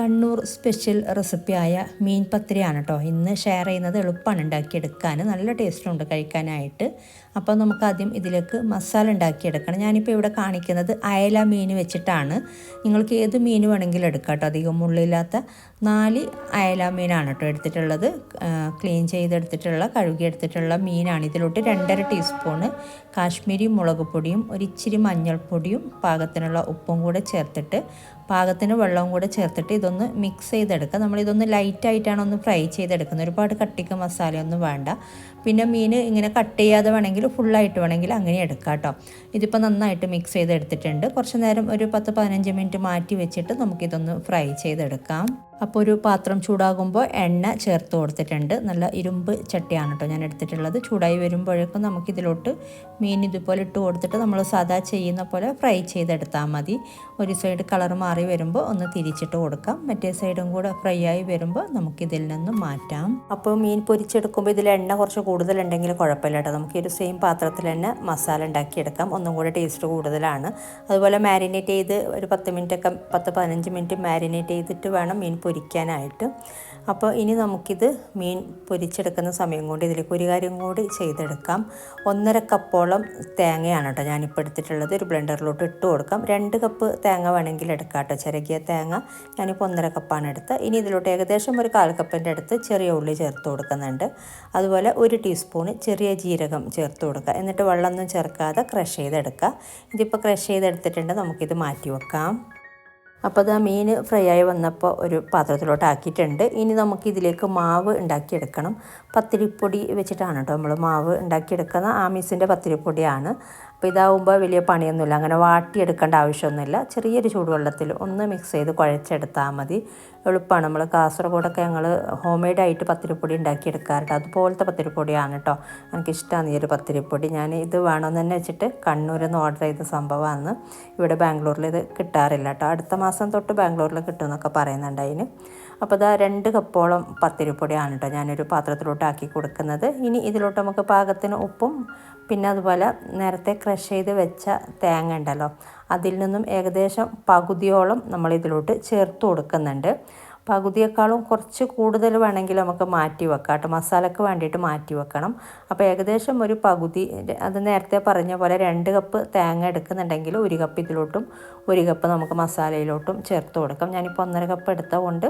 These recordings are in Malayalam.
കണ്ണൂർ സ്പെഷ്യൽ റെസിപ്പിയായ മീൻ പത്തിരിയാണ് കേട്ടോ. ഇന്ന് ഷെയർ ചെയ്യുന്നത് എളുപ്പമാണ്. ഉണ്ടാക്കിയെടുക്കാൻ നല്ല ടേസ്റ്റുണ്ട് കഴിക്കാനായിട്ട്. അപ്പോൾ നമുക്ക് ആദ്യം ഇതിലേക്ക് മസാല ഉണ്ടാക്കിയെടുക്കണം. ഞാനിപ്പോൾ ഇവിടെ കാണിക്കുന്നത് അയല മീൻ വെച്ചിട്ടാണ്. നിങ്ങൾക്ക് ഏത് മീൻ വേണമെങ്കിലും എടുക്കാം കേട്ടോ. അധികം മുള്ളില്ലാത്ത നാല് അയല മീനാണ് കേട്ടോ എടുത്തിട്ടുള്ളത്. ക്ലീൻ ചെയ്തെടുത്തിട്ടുള്ള കഴുകിയെടുത്തിട്ടുള്ള മീനാണ്. ഇതിലോട്ട് രണ്ടര ടീസ്പൂണ് കാശ്മീരി മുളക് പൊടിയും ഒരിച്ചിരി മഞ്ഞൾപ്പൊടിയും പാകത്തിനുള്ള ഉപ്പും കൂടെ ചേർത്തിട്ട് പാകത്തിന് വെള്ളവും കൂടെ ചേർത്തിട്ട് ഇതൊന്ന് മിക്സ് ചെയ്തെടുക്കുക നമ്മളിതൊന്ന് ലൈറ്റായിട്ടാണ് ഒന്ന് ഫ്രൈ ചെയ്തെടുക്കുന്നത്. ഒരുപാട് കട്ടിക്ക് മസാലയൊന്നും വേണ്ട. പിന്നെ മീൻ ഇങ്ങനെ കട്ട് ചെയ്യാതെ വേണമെങ്കിൽ ഫുള്ളായിട്ട് വേണമെങ്കിൽ അങ്ങനെ എടുക്കാം കേട്ടോ. ഇതിപ്പോൾ നന്നായിട്ട് മിക്സ് ചെയ്തെടുത്തിട്ടുണ്ട്. കുറച്ച് നേരം ഒരു പത്ത് പതിനഞ്ച് മിനിറ്റ് മാറ്റി വെച്ചിട്ട് നമുക്കിതൊന്ന് ഫ്രൈ ചെയ്തെടുക്കാം. അപ്പോൾ ഒരു പാത്രം ചൂടാകുമ്പോൾ എണ്ണ ചേർത്ത് കൊടുത്തിട്ടുണ്ട്. നല്ല ഇരുമ്പ് ചട്ടിയാണ് കേട്ടോ ഞാൻ എടുത്തിട്ടുള്ളത്. ചൂടായി വരുമ്പോഴേക്കും നമുക്കിതിലോട്ട് മീൻ ഇതുപോലെ ഇട്ട് കൊടുത്തിട്ട് നമ്മൾ സാധാ ചെയ്യുന്ന പോലെ ഫ്രൈ ചെയ്തെടുത്താൽ മതി. ഒരു സൈഡ് കളർ മാറി വരുമ്പോൾ ഒന്ന് തിരിച്ചിട്ട് കൊടുക്കാം. മറ്റേ സൈഡും കൂടെ ഫ്രൈ ആയി വരുമ്പോൾ നമുക്കിതിൽ നിന്ന് മാറ്റാം. അപ്പോൾ മീൻ പൊരിച്ചെടുക്കുമ്പോൾ ഇതിൽ എണ്ണ കുറച്ച് കൂടുതലുണ്ടെങ്കിൽ കുഴപ്പമില്ല കേട്ടോ. നമുക്ക് ഒരു സെയിം പാത്രത്തിൽ തന്നെ മസാല ഉണ്ടാക്കിയെടുക്കാം. ഒന്നും കൂടെ ടേസ്റ്റ് കൂടുതലാണ്. അതുപോലെ മാരിനേറ്റ് ചെയ്ത് ഒരു പത്ത് മിനിറ്റൊക്കെ പത്ത് പതിനഞ്ച് മിനിറ്റ് മാരിനേറ്റ് ചെയ്തിട്ട് വേണം മീൻ പൊരിക്കാനായിട്ട്. അപ്പോൾ ഇനി നമുക്കിത് മീൻ പൊരിച്ചെടുക്കുന്ന സമയം കൊണ്ട് ഇതിലേക്ക് ഒരു കാര്യം കൂടി ചെയ്തെടുക്കാം. ഒന്നര കപ്പോളം തേങ്ങയാണ് കേട്ടോ ഞാനിപ്പോൾ എടുത്തിട്ടുള്ളത്. ഒരു ബ്ലെൻഡറിലോട്ട് ഇട്ട് കൊടുക്കാം. രണ്ട് കപ്പ് തേങ്ങ വേണമെങ്കിൽ എടുക്കാം കേട്ടോ. ചിരകിയ തേങ്ങ ഞാനിപ്പോൾ ഒന്നര കപ്പാണ് എടുത്തത്. ഇനി ഇതിലോട്ട് ഏകദേശം ഒരു കാൽ കപ്പിന്റെ അടുത്ത് ചെറിയ ഉള്ളി ചേർത്ത് കൊടുക്കുന്നുണ്ട്. അതുപോലെ ഒരു ടീസ്പൂണ് ചെറിയ ജീരകം ചേർത്ത് കൊടുക്കുക. എന്നിട്ട് വെള്ളമൊന്നും ചേർക്കാതെ ക്രഷ് ചെയ്തെടുക്കുക. ഇതിപ്പോൾ ക്രഷ് ചെയ്തെടുത്തിട്ടുണ്ട്. നമുക്കിത് മാറ്റി വെക്കാം. അപ്പോൾ അത് ആ മീൻ ഫ്രൈ ആയി വന്നപ്പോൾ ഒരു പാത്രത്തിലോട്ട് ആക്കിയിട്ടുണ്ട് ഇനി നമുക്ക് ഇതിലേക്ക് മാവ് ഉണ്ടാക്കിയെടുക്കണം. പത്തിരിപ്പൊടി വെച്ചിട്ടാണ് കേട്ടോ നമ്മൾ മാവ് ഉണ്ടാക്കിയെടുക്കുന്ന ആമീസിന്റെ പത്തിരിപ്പൊടിയാണ്. അപ്പോൾ ഇതാവുമ്പോൾ വലിയ പണിയൊന്നുമില്ല. അങ്ങനെ വാട്ടിയെടുക്കേണ്ട ആവശ്യമൊന്നുമില്ല. ചെറിയൊരു ചൂടുവെള്ളത്തിൽ ഒന്ന് മിക്സ് ചെയ്ത് കുഴച്ചെടുത്താൽ മതി. എളുപ്പമാണ്. നമ്മൾ കാസർഗോഡൊക്കെ ഞങ്ങൾ ഹോം മെയ്ഡ് ആയിട്ട് പത്തിരിപ്പൊടി ഉണ്ടാക്കിയെടുക്കാറുണ്ട്. അതുപോലത്തെ പത്തിരിപ്പൊടിയാണ് കേട്ടോ എനിക്കിഷ്ടമാണ് ഈ ഒരു പത്തിരിപ്പൊടി. ഞാൻ ഇത് വേണമെന്ന് തന്നെ വെച്ചിട്ട് കണ്ണൂരിൽ നിന്ന് ഓർഡർ ചെയ്ത സംഭവമാണ്. ഇവിടെ ബാംഗ്ലൂരിൽ ഇത് കിട്ടാറില്ല കേട്ടോ അടുത്ത മാസം തൊട്ട് ബാംഗ്ലൂരിൽ കിട്ടുമെന്നൊക്കെ പറയുന്നുണ്ട് അതിന്. അപ്പോൾ ഇതാ രണ്ട് കപ്പോളം പത്തിരിപ്പൊടിയാണ് കേട്ടോ ഞാനൊരു പാത്രത്തിലോട്ട് ആക്കി കൊടുക്കുന്നത്. ഇനി ഇതിലോട്ട് നമുക്ക് പാകത്തിന് ഉപ്പും പിന്നെ അതുപോലെ നേരത്തെ ക്രഷ് ചെയ്ത് വെച്ച തേങ്ങ ഉണ്ടല്ലോ അതിൽ നിന്നും ഏകദേശം പകുതിയോളം നമ്മൾ ഇതിലോട്ട് ചേർത്ത് കൊടുക്കുന്നുണ്ട്. പകുതിയേക്കാളും കുറച്ച് കൂടുതൽ വേണമെങ്കിൽ നമുക്ക് മാറ്റി വെക്കാം കേട്ടോ. മസാലയ്ക്ക് വേണ്ടിയിട്ട് മാറ്റി വെക്കണം. അപ്പോൾ ഏകദേശം ഒരു പകുതി അത് നേരത്തെ പറഞ്ഞ പോലെ രണ്ട് കപ്പ് തേങ്ങ എടുക്കുന്നുണ്ടെങ്കിൽ ഒരു കപ്പ് ഇതിലോട്ടും ഒരു കപ്പ് നമുക്ക് മസാലയിലോട്ടും ചേർത്ത് കൊടുക്കാം. ഞാനിപ്പോൾ ഒന്നര കപ്പ് എടുത്തതുകൊണ്ട്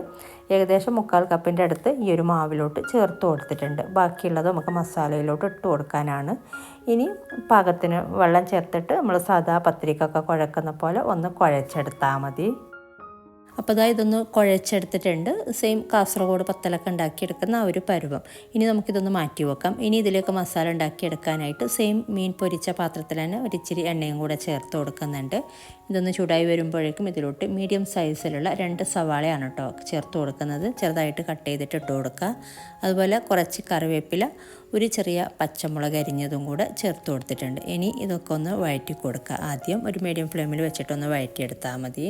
ഏകദേശം മുക്കാൽ കപ്പിന്റെ അടുത്ത് ഈ ഒരു മാവിലോട്ട് ചേർത്ത് കൊടുത്തിട്ടുണ്ട്. ബാക്കിയുള്ളത് നമുക്ക് മസാലയിലോട്ട് ഇട്ട് കൊടുക്കാനാണ്. ഇനി പാകത്തിന് വെള്ളം ചേർത്തിട്ട് നമ്മൾ സാധാ പത്തിരിക്കൊക്കെ കുഴക്കുന്ന പോലെ ഒന്ന് കുഴച്ചെടുത്താൽ മതി. അപ്പോൾ അതായത് ഇതൊന്ന് കുഴച്ചെടുത്തിട്ടുണ്ട്. സെയിം കാസർഗോഡ് പത്തലൊക്കെ ഉണ്ടാക്കിയെടുക്കുന്ന ആ ഒരു പരുവം. ഇനി നമുക്കിതൊന്ന് മാറ്റി വെക്കാം. ഇനി ഇതിലേക്ക് മസാല ഉണ്ടാക്കിയെടുക്കാനായിട്ട് സെയിം മീൻ പൊരിച്ച പാത്രത്തിൽ തന്നെ ഒരു ഇച്ചിരി എണ്ണയും കൂടെ ചേർത്ത് കൊടുക്കുന്നുണ്ട്. ഇതൊന്ന് ചൂടായി വരുമ്പോഴേക്കും ഇതിലോട്ട് മീഡിയം സൈസിലുള്ള രണ്ട് സവാളയാണ് കേട്ടോ ചേർത്ത് കൊടുക്കുന്നത്. ചെറുതായിട്ട് കട്ട് ചെയ്തിട്ട് ഇട്ട് കൊടുക്കുക. അതുപോലെ കുറച്ച് കറിവേപ്പില ഒരു ചെറിയ പച്ചമുളക് അരിഞ്ഞതും കൂടെ ചേർത്ത് കൊടുത്തിട്ടുണ്ട്. ഇനി ഇതൊക്കെ ഒന്ന് വഴറ്റി കൊടുക്കുക. ആദ്യം ഒരു മീഡിയം ഫ്ലെയിമിൽ വെച്ചിട്ടൊന്ന് വഴറ്റിയെടുത്താൽ മതി.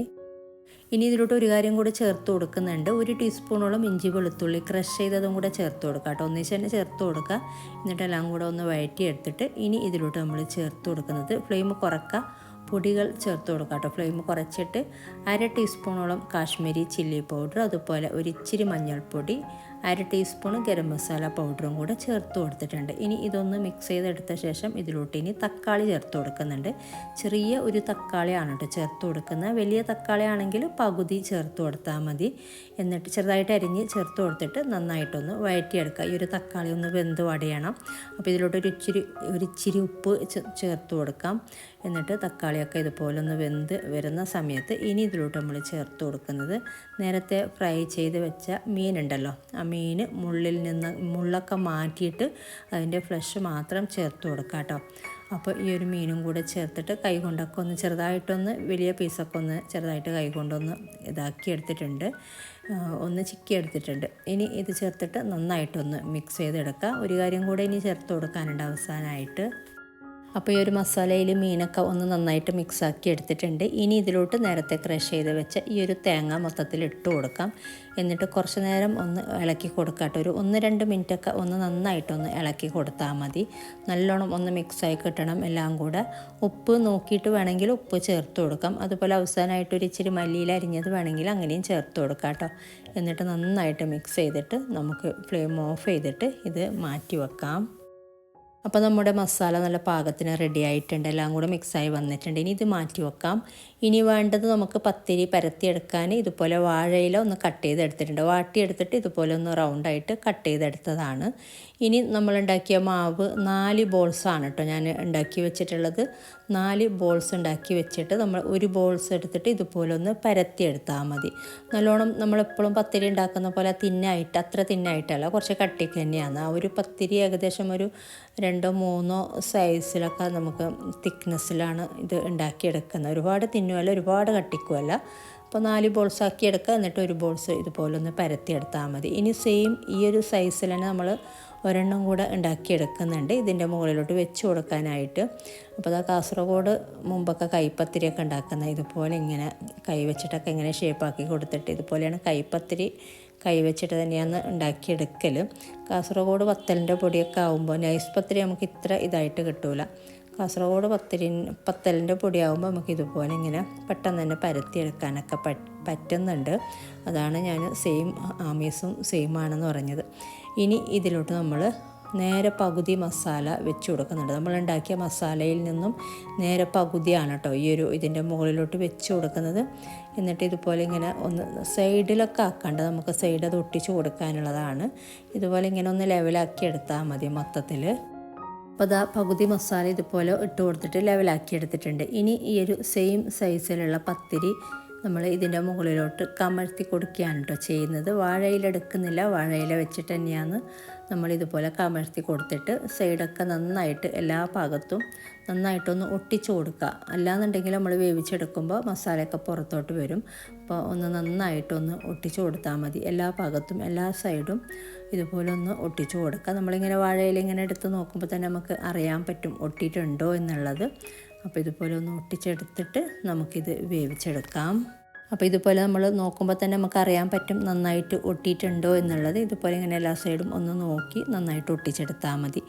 ഇനി ഇതിലോട്ട് ഒരു കാര്യം കൂടെ ചേർത്ത് കൊടുക്കുന്നുണ്ട്. ഒരു ടീസ്പൂണോളം ഇഞ്ചി വെളുത്തുള്ളി ക്രഷ് ചെയ്തതും കൂടെ ചേർത്ത് കൊടുക്കുക കേട്ടോ. ഒന്നിച്ച് തന്നെ ചേർത്ത് കൊടുക്കുക എന്നിട്ട് എല്ലാം കൂടെ ഒന്ന് വഴറ്റിയെടുത്തിട്ട് ഇനി ഇതിലോട്ട് നമ്മൾ ചേർത്ത് കൊടുക്കുന്നത് ഫ്ലെയിം കുറക്കുക പൊടികൾ ചേർത്ത് കൊടുക്കുക കേട്ടോ. ഫ്ലെയിം കുറച്ചിട്ട് അര ടീസ്പൂണോളം കാശ്മീരി ചില്ലി പൗഡർ അതുപോലെ ഒരിച്ചിരി മഞ്ഞൾപ്പൊടി അര ടീസ്പൂൺ ഗരം മസാല പൗഡറും കൂടെ ചേർത്ത് കൊടുത്തിട്ടുണ്ട്. ഇനി ഇതൊന്ന് മിക്സ് ചെയ്തെടുത്ത ശേഷം ഇതിലോട്ട് ഇനി തക്കാളി ചേർത്ത് കൊടുക്കുന്നുണ്ട്. ചെറിയ ഒരു തക്കാളിയാണ് കേട്ടോ ചേർത്ത് കൊടുക്കുന്നത്. വലിയ തക്കാളി ആണെങ്കിൽ പകുതി ചേർത്ത് കൊടുത്താൽ മതി. എന്നിട്ട് ചെറുതായിട്ട് അരിഞ്ഞ് ചേർത്ത് കൊടുത്തിട്ട് നന്നായിട്ടൊന്ന് വഴറ്റിയെടുക്കുക. ഈ ഒരു തക്കാളി ഒന്ന് വെന്ത് വടയണം. അപ്പോൾ ഇതിലോട്ട് ഒരു ഇച്ചിരി ഒരു ഇച്ചിരി ഉപ്പ് ചേർത്ത് കൊടുക്കാം. എന്നിട്ട് തക്കാളിയൊക്കെ ഇതുപോലെ ഒന്ന് വെന്ത് വരുന്ന സമയത്ത് ഇനി ഇതിലോട്ട് നമ്മൾ ചേർത്ത് കൊടുക്കുന്നത് നേരത്തെ ഫ്രൈ ചെയ്ത് വെച്ച മീനുണ്ടല്ലോ. ആ മീൻ മുള്ളിൽ നിന്ന് മുള്ളൊക്കെ മാറ്റിയിട്ട് അതിന്റെ ഫ്ലഷ് മാത്രം ചേർത്ത് കൊടുക്കുക കേട്ടോ. അപ്പോൾ ഈ ഒരു മീനും കൂടെ ചേർത്തിട്ട് കൈ കൊണ്ടൊക്കെ ഒന്ന് ചെറുതായിട്ടൊന്ന് വലിയ പീസൊക്കെ ഒന്ന് ചെറുതായിട്ട് കൈ കൊണ്ടൊന്ന് ഇതാക്കി എടുത്തിട്ടുണ്ട്. ഒന്ന് ചിക്കി എടുത്തിട്ടുണ്ട്. ഇനി ഇത് ചേർത്തിട്ട് നന്നായിട്ടൊന്ന് മിക്സ് ചെയ്തെടുക്കുക ഒരു കാര്യം കൂടെ ഇനി ചേർത്ത് കൊടുക്കാനുണ്ട് അവസാനമായിട്ട് അപ്പോൾ ഈ ഒരു മസാലയിൽ മീനൊക്കെ ഒന്ന് നന്നായിട്ട് മിക്സാക്കി എടുത്തിട്ടുണ്ട്. ഇനി ഇതിലോട്ട് നേരത്തെ ക്രഷ് ചെയ്ത് വെച്ച ഈ ഒരു തേങ്ങ മൊത്തത്തിൽ ഇട്ട് കൊടുക്കാം. എന്നിട്ട് കുറച്ച് നേരം ഒന്ന് ഇളക്കി കൊടുക്കാട്ടോ ഒരു ഒന്ന് രണ്ട് മിനിറ്റൊക്കെ ഒന്ന് നന്നായിട്ടൊന്ന് ഇളക്കി കൊടുത്താൽ മതി. നല്ലോണം ഒന്ന് മിക്സായി കിട്ടണം എല്ലാം കൂടെ. ഉപ്പ് നോക്കിയിട്ട് വേണമെങ്കിൽ ഉപ്പ് ചേർത്ത് കൊടുക്കാം. അതുപോലെ അവസാനമായിട്ട് ഒരു ഇച്ചിരി മല്ലിയിൽ അരിഞ്ഞത് വേണമെങ്കിൽ അങ്ങനെയും ചേർത്ത് കൊടുക്കാം കേട്ടോ. എന്നിട്ട് നന്നായിട്ട് മിക്സ് ചെയ്തിട്ട് നമുക്ക് ഫ്ലെയിം ഓഫ് ചെയ്തിട്ട് ഇത് മാറ്റി വെക്കാം. അപ്പോൾ നമ്മുടെ മസാല നല്ല പാകത്തിന് റെഡി ആയിട്ടുണ്ട്. എല്ലാം കൂടെ മിക്സായി വന്നിട്ടുണ്ട്. ഇനി ഇത് മാറ്റി വെക്കാം. ഇനി വേണ്ടത് നമുക്ക് പത്തിരി പരത്തിയെടുക്കാൻ ഇതുപോലെ വാഴയില ഒന്ന് കട്ട് ചെയ്തെടുത്തിട്ടുണ്ട്. വാട്ടിയെടുത്തിട്ട് ഇതുപോലെ ഒന്ന് റൗണ്ടായിട്ട് കട്ട് ചെയ്തെടുത്തതാണ്. ഇനി നമ്മൾ ഉണ്ടാക്കിയ മാവ് നാല് ബോൾസാണ് കേട്ടോ ഞാൻ ഉണ്ടാക്കി വെച്ചിട്ടുള്ളത്. നാല് ബോൾസ് ഉണ്ടാക്കി വെച്ചിട്ട് നമ്മൾ ഒരു ബോൾസ് എടുത്തിട്ട് ഇതുപോലെ ഒന്ന് പരത്തിയെടുത്താൽ മതി. നല്ലോണം നമ്മളെപ്പോഴും പത്തിരി ഉണ്ടാക്കുന്ന പോലെ തിന്നായിട്ട് അത്ര തിന്നായിട്ടല്ല കുറച്ച് കട്ടിക്ക് തന്നെയാണ്. ആ ഒരു പത്തിരി ഏകദേശം ഒരു രണ്ടോ മൂന്നോ സൈസിലൊക്കെ നമുക്ക് തിക്നെസ്സിലാണ് ഇത് ഉണ്ടാക്കിയെടുക്കുന്നത്. ഒരുപാട് തിന്നുമല്ല ഒരുപാട് കട്ടിക്കുമല്ല അപ്പോൾ നാല് ബോൾസ് ആക്കി എടുക്കുക എന്നിട്ട് ഒരു ബോൾസ് ഇതുപോലെ ഒന്ന് പരത്തിയെടുത്താൽ മതി. ഇനി സെയിം ഈ ഒരു സൈസിൽ തന്നെ നമ്മൾ ഒരെണ്ണം കൂടെ ഉണ്ടാക്കിയെടുക്കുന്നുണ്ട്. ഇതിന്റെ മുകളിലോട്ട് വെച്ച് കൊടുക്കാനായിട്ട്. അപ്പോൾ അതാ കാസർഗോഡ് മുമ്പൊക്കെ കൈപ്പത്തിരിയൊക്കെ ഉണ്ടാക്കുന്നത് ഇതുപോലെ ഇങ്ങനെ കൈ വെച്ചിട്ടൊക്കെ ഇങ്ങനെ ഷേപ്പാക്കി കൊടുത്തിട്ട് ഇതുപോലെയാണ് കൈപ്പത്തിരി കൈ വെച്ചിട്ട് തന്നെയാണ് ഉണ്ടാക്കിയെടുക്കൽ കാസർഗോഡ് പത്തലിന്റെ പൊടിയൊക്കെ ആകുമ്പോൾ നൈസ് പത്തിരി നമുക്ക് ഇത്ര ഇതായിട്ട് കിട്ടൂല. കാസർഗോഡ് പത്തിരി പത്തലിന്റെ പൊടിയാകുമ്പോൾ നമുക്ക് ഇതുപോലെ ഇങ്ങനെ പെട്ടെന്ന് തന്നെ പരത്തിയെടുക്കാനൊക്കെ പറ്റുന്നുണ്ട്. അതാണ് ഞാൻ സെയിം ആമീസും സെയിം ആണെന്ന് പറഞ്ഞത്. ഇനി ഇതിലോട്ട് നമ്മൾ നേരെ പകുതി മസാല വെച്ച് കൊടുക്കുന്നുണ്ട്. നമ്മൾ ഉണ്ടാക്കിയ മസാലയിൽ നിന്നും നേരെ പകുതിയാണ് കേട്ടോ ഈ ഒരു ഇതിന്റെ മുകളിലോട്ട് വെച്ച് കൊടുക്കുന്നത്. എന്നിട്ട് ഇതുപോലെ ഇങ്ങനെ ഒന്ന് സൈഡിലൊക്കെ ആക്കാണ്ട്. നമുക്ക് സൈഡ് അത് ഒട്ടിച്ച് കൊടുക്കാനുള്ളതാണ്. ഇതുപോലെ ഇങ്ങനെ ഒന്ന് ലെവലാക്കി എടുത്താൽ മതി മൊത്തത്തിൽ. അപ്പോൾ അതാ പകുതി മസാല ഇതുപോലെ ഇട്ട് കൊടുത്തിട്ട് ലെവലാക്കി എടുത്തിട്ടുണ്ട്. ഇനി ഈ ഒരു സെയിം സൈസിലുള്ള പത്തിരി നമ്മൾ ഇതിന്റെ മുകളിലോട്ട് കമഴ്ത്തി കൊടുക്കുകയാണ് കേട്ടോ ചെയ്യുന്നത്. വാഴയില എടുക്കുന്നില്ല വാഴയില വെച്ചിട്ട് തന്നെയാണ് നമ്മൾ ഇതുപോലെ കമഴ്ത്തി കൊടുത്തിട്ട് സൈഡൊക്കെ നന്നായിട്ട് എല്ലാ ഭാഗത്തും നന്നായിട്ടൊന്ന് ഒട്ടിച്ചു കൊടുക്കുക. അല്ലാന്നുണ്ടെങ്കിൽ നമ്മൾ വേവിച്ചെടുക്കുമ്പോൾ മസാലയൊക്കെ പുറത്തോട്ട് വരും. അപ്പോൾ ഒന്ന് നന്നായിട്ടൊന്ന് ഒട്ടിച്ചു കൊടുത്താൽ മതി. എല്ലാ ഭാഗത്തും എല്ലാ സൈഡും ഇതുപോലെ ഒന്ന് ഒട്ടിച്ചു കൊടുക്കുക. നമ്മളിങ്ങനെ വാഴയില ഇങ്ങനെ എടുത്ത് നോക്കുമ്പോൾ തന്നെ നമുക്ക് അറിയാൻ പറ്റും ഒട്ടിയിട്ടുണ്ടോ എന്നുള്ളത്. അപ്പോൾ ഇതുപോലെ ഒന്ന് ഒട്ടിച്ചെടുത്തിട്ട് നമുക്കിത് വേവിച്ചെടുക്കാം. അപ്പോൾ ഇതുപോലെ നമ്മൾ നോക്കുമ്പോൾ തന്നെ നമുക്ക് അറിയാൻ പറ്റും നന്നായിട്ട് ഒട്ടിയിട്ടുണ്ടോ എന്നുള്ളത്. ഇതുപോലെ ഇങ്ങനെ എല്ലാ സൈഡും ഒന്ന് നോക്കി നന്നായിട്ട് ഒട്ടിച്ചെടുത്താൽ മതി.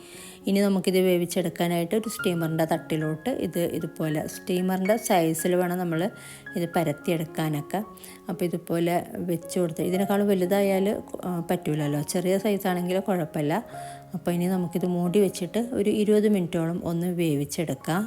ഇനി നമുക്കിത് വേവിച്ചെടുക്കാനായിട്ട് ഒരു സ്റ്റീമറിന്റെ തട്ടിലോട്ട് ഇത് ഇതുപോലെ സ്റ്റീമറിന്റെ സൈസിൽ വേണം നമ്മൾ ഇത് പരത്തിയെടുക്കാനൊക്കെ. അപ്പോൾ ഇതുപോലെ വെച്ച് കൊടുത്ത് ഇതിനേക്കാളും വലുതായാൽ പറ്റൂലല്ലോ. ചെറിയ സൈസാണെങ്കിൽ കുഴപ്പമില്ല. അപ്പോൾ ഇനി നമുക്കിത് മൂടി വെച്ചിട്ട് ഒരു ഇരുപത് മിനിറ്റോളം ഒന്ന് വേവിച്ചെടുക്കാം.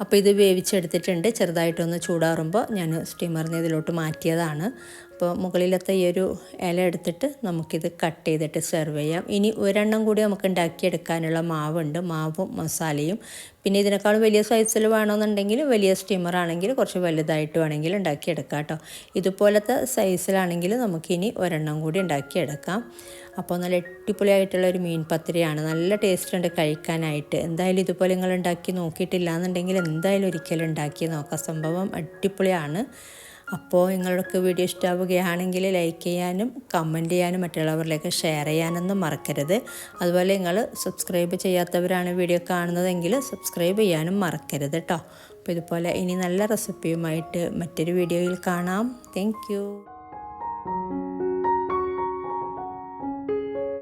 അപ്പോൾ ഇത് വേവിച്ചെടുത്തിട്ടുണ്ട്. ചെറുതായിട്ടൊന്ന് ചൂടാറുമ്പോൾ ഞാൻ സ്റ്റീമറിന് ഇതിലോട്ട് മാറ്റിയതാണ്. അപ്പോൾ മുകളിലത്തെ ഈ ഒരു ഇല എടുത്തിട്ട് നമുക്കിത് കട്ട് ചെയ്തിട്ട് സെർവ് ചെയ്യാം. ഇനി ഒരെണ്ണം കൂടി നമുക്ക് ഉണ്ടാക്കിയെടുക്കാനുള്ള മാവുണ്ട്. മാവും മസാലയും. പിന്നെ ഇതിനേക്കാളും വലിയ സൈസിൽ വേണമെന്നുണ്ടെങ്കിൽ വലിയ സ്റ്റീമർ ആണെങ്കിൽ കുറച്ച് വലുതായിട്ട് വേണമെങ്കിൽ ഉണ്ടാക്കിയെടുക്കാം കേട്ടോ. ഇതുപോലത്തെ സൈസിലാണെങ്കിൽ നമുക്കിനി ഒരെണ്ണം കൂടി ഉണ്ടാക്കിയെടുക്കാം. അപ്പോൾ നല്ല അടിപൊളിയായിട്ടുള്ള ഒരു മീൻ പത്തിരിയാണ്. നല്ല ടേസ്റ്റ് ഉണ്ട് കഴിക്കാനായിട്ട്. എന്തായാലും ഇതുപോലെ നിങ്ങൾ ഉണ്ടാക്കി നോക്കിയിട്ടില്ല എന്നുണ്ടെങ്കിൽ എന്തായാലും ഒരിക്കലും ഉണ്ടാക്കി നോക്കാം. സംഭവം അടിപൊളിയാണ്. അപ്പോൾ നിങ്ങൾക്ക് വീഡിയോ ഇഷ്ടമാവുകയാണെങ്കിൽ ലൈക്ക് ചെയ്യാനും കമന്റ് ചെയ്യാനും മറ്റുള്ളവരിലേക്ക് ഷെയർ ചെയ്യാനൊന്നും മറക്കരുത്. അതുപോലെ നിങ്ങൾ സബ്സ്ക്രൈബ് ചെയ്യാത്തവരാണ് വീഡിയോ കാണുന്നതെങ്കിൽ സബ്സ്ക്രൈബ് ചെയ്യാനും മറക്കരുത് കേട്ടോ അപ്പോൾ ഇതുപോലെ ഇനി നല്ല റെസിപ്പിയുമായിട്ട് മറ്റൊരു വീഡിയോയിൽ കാണാം. താങ്ക്